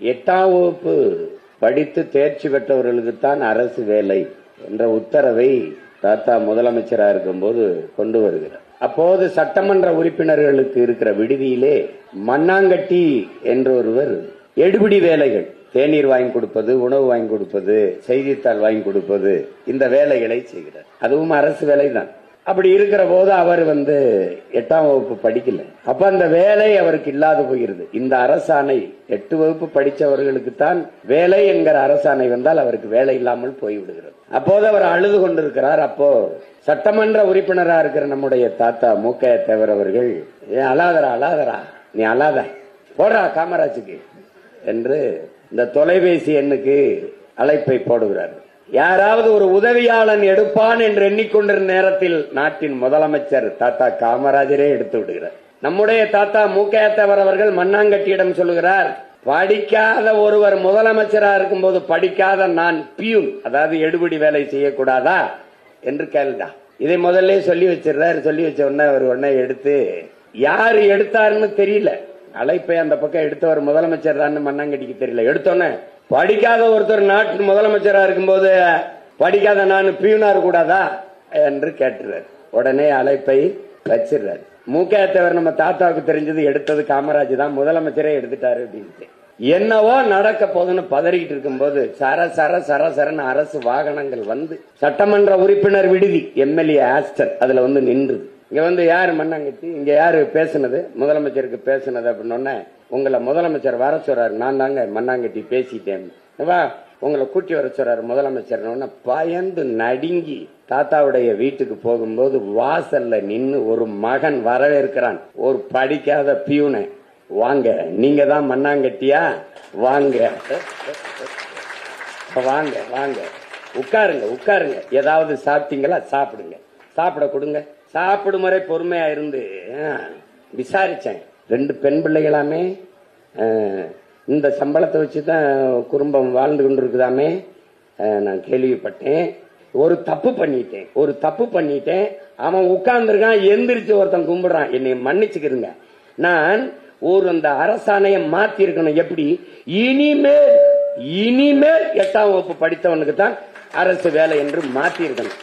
எட்டாம் வகுப்பு படித்து தேர்ச்சி பெற்றவர்களுக்குத்தான் அரசு வேலை என்ற உத்தரவை தாத்தா முதலமைச்சராக இருக்கும்போது கொண்டு வருகிறார். அப்போது சட்டமன்ற உறுப்பினர்களுக்கு இருக்கிற விடுதியிலே மண்ணாங்கட்டி என்ற ஒருவர் எடுபிடி வேலைகள் தேநீர் வாங்கி கொடுப்பது உணவு வாங்கி கொடுப்பது செய்தித்தாள் வாங்கி கொடுப்பது இந்த வேலைகளை செய்கிறார். அதுவும் அரசு வேலைதான். அப்படி இருக்கிற போது அவர் வந்து எட்டாம் வகுப்பு படிக்கல. அப்ப அந்த வேலை அவருக்கு இல்லாது போகிறது. இந்த அரசாணை எட்டு வகுப்பு படிச்சவர்களுக்கு தான் வேலை என்கிற அரசாணை வந்தால் அவருக்கு வேலை இல்லாமல் போய்விடுகிறது. அப்போது அவர் அழுது கொண்டிருக்கிறார். அப்போ சட்டமன்ற உறுப்பினராக இருக்கிற நம்முடைய தாத்தா மு க தேவர் அவர்கள் ஏன் அழாதரா அழாதரா நீ அழாத. போடுறா காமராஜுக்கு. என்று இந்த தொலைபேசி எண்ணுக்கு அழைப்பை போடுகிறார். யாராவது ஒரு உதவியாளன் எடுப்பான் என்று எண்ணிக்கொண்டிருந்த நேரத்தில் நாட்டின் முதலமைச்சர் தாத்தா காமராஜரே எடுத்து விடுகிறார். நம்முடைய தாத்தா மூக்கையத்தவர் அவர்கள் மண்ணாங்கட்டியிடம் சொல்லுகிறார் படிக்காத ஒருவர் முதலமைச்சரா இருக்கும்போது படிக்காத நான் பியூன் அதாவது எடுபடி வேலை செய்யக்கூடாதா? என்று கேள்விடா இதை முதல்ல சொல்லி வச்சிடுறாரு. சொல்லி வச்ச உடனே அவர் உடனே எடுத்து யாரு எடுத்தாருன்னு தெரியல. அழைப்பை அந்த பக்கம் எடுத்தவர் முதலமைச்சர் தான் மண்ணாங்கட்டிக்கு தெரியல. எடுத்தோன்னே படிக்காத ஒருத்தர் நாட்டு முதலமைச்சரா இருக்கும்போது படிக்காத நான் பியூனா கூடாதா? என்று கேட்டுறாரு. உடனே அழைப்பை வச்சிடுறாரு. மூக்கையத்தவர் நம்ம தாத்தாவுக்கு தெரிஞ்சது எடுத்தது காமராஜ் தான் முதலமைச்சரே எடுத்துட்டாரு அப்படின்ட்டு. என்னவோ நடக்க போகுதுன்னு பதறிக்கிட்டு இருக்கும்போது சர சர சர சரன்னு அரசு வாகனங்கள் வந்து சட்டமன்ற உறுப்பினர் விடுதி எம்எல்ஏ ஆஸ்டர் அதுல வந்து நின்றுது. இங்க வந்து யாரு மண்ணாங்கச்சி இங்க யாரு பேசுனது? முதலமைச்சருக்கு பேசுனது அப்படின்னு உங்களை முதலமைச்சர் வர சொல்றாரு. நான் தாங்க மண்ணாங்கட்டி பேசிட்டேன். வா உங்களை கூட்டி வர சொல்றாரு முதலமைச்சர் பயந்து நடுங்கி தாத்தாவுடைய வீட்டுக்கு போகும்போது வாசல்ல நின்று ஒரு மகன் வரவேற்கிறான். ஒரு படிக்காத பியூனை. வாங்க நீங்க தான் மண்ணாங்கட்டியா வாங்க. வாங்க வாங்க. உட்காருங்க உட்காருங்க. ஏதாவது சாப்பிட்டீங்களா? சாப்பிடுங்க. சாப்பிட கொடுங்க. சாப்பிடும் முறை பொறுமையா இருந்து விசாரிச்சேன். ரெண்டு பெண் பிள்ளைகளாமே இந்த சம்பளத்தை வச்சு தான் குடும்பம் வாழ்ந்து கொண்டிருக்குதாமே நான் கேள்விப்பட்டேன். ஒரு தப்பு பண்ணிட்டேன். ஒரு தப்பு பண்ணிட்டேன். அவன் உட்கார்ந்துருக்கான் எந்திரிச்சு ஒருத்தன் கும்பிடுறான். என்னை மன்னிச்சுக்கிறங்க நான் ஒரு அந்த அரசாணையை மாத்தி இருக்கணும் எப்படி? இனிமேல் இனிமேல் எட்டாம் வகுப்பு படித்தவனுக்கு தான் அரசு வேலை என்று மாத்தி இருக்கணும்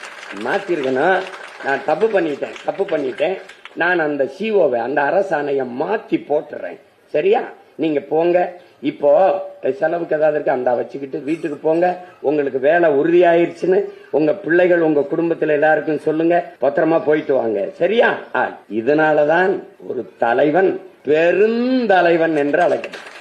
மாத்தி இருக்கணும் நான் தப்பு பண்ணிட்டேன் தப்பு பண்ணிட்டேன். நான் அந்த சிஓவை அந்த அரசாணையை மாற்றி போட்டுறேன். சரியா? நீங்க போங்க. இப்போ செலவுக்கு ஏதாவது இருக்கு? அந்த வச்சுக்கிட்டு வீட்டுக்கு போங்க. உங்களுக்கு வேலை உறுதியாயிருச்சுன்னு உங்க பிள்ளைகள் உங்க குடும்பத்துல எல்லாருக்கும் சொல்லுங்க. பத்திரமா போயிட்டு வாங்க. சரியா? ஆ, இதனாலதான் ஒரு தலைவன் பெருந்தலைவன் என்று அழைக்கப்படும்